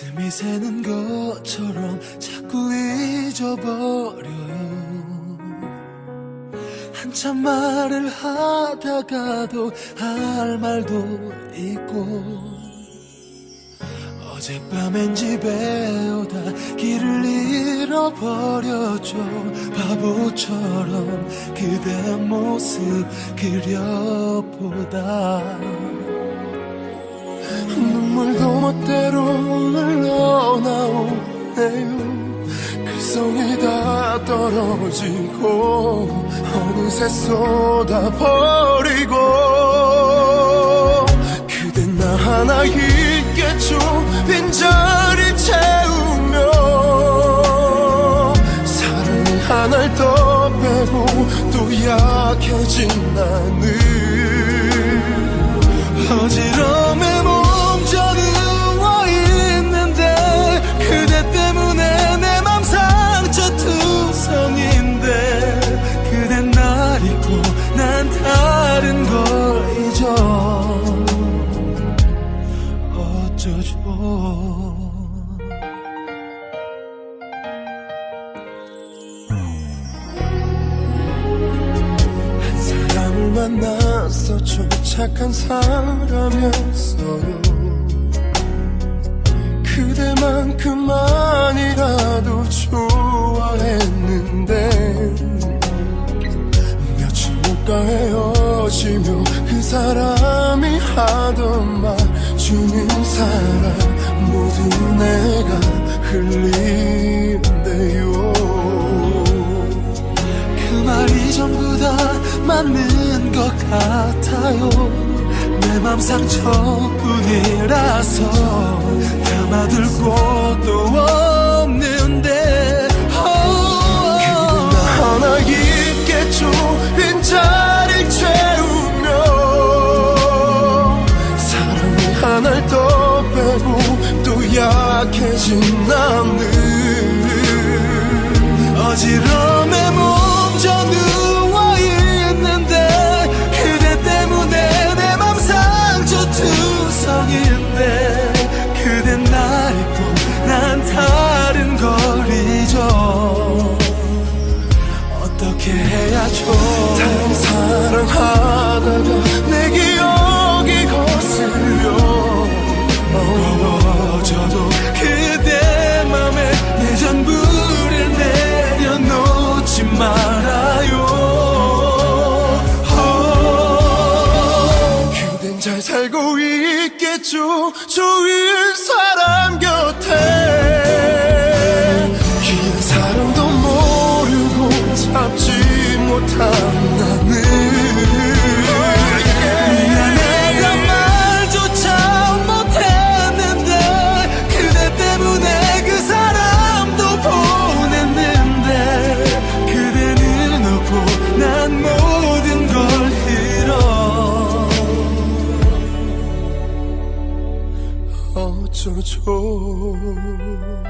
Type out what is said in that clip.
가슴이 새는 것처럼 자꾸 잊어버려요. 한참 말을 하다가도 할 말도 있고 어젯밤엔 집에 오다 길을 잃어버렸죠. 바보처럼 그대 모습 그려보다 멋대로 흘러나오네요 그 성이 다 떨어지고 어느새 쏟아버리고 그댄 나 하나 있겠죠 빈자리 채우며 사랑이 하나를 더 빼고 또 약해진 나는 어지럼에 좀 착한 사람이었어요. 그대만큼만이라도 좋아했는데 며칠 못가 헤어지며 그 사람이 하던 말 주는 사랑 모두 내가 흘린대요. 그 말이 전부 다 맞는 것 같아요. 내 맘 상처뿐이라서 담아둘 곳도 없는데. 나 하나 있겠죠 빈자리 채우며 사랑이 하나를 더 빼고 또 약해진 나는 어지럼에 어떻게 해야 좋아 다른 사랑하다가 내 기억이 거슬려. 무거워져도 그대 맘에 내 전부를 내려놓지 말아요. 어, 그댄 잘 살고 있겠죠? 좋은 사 잃어 어쩌죠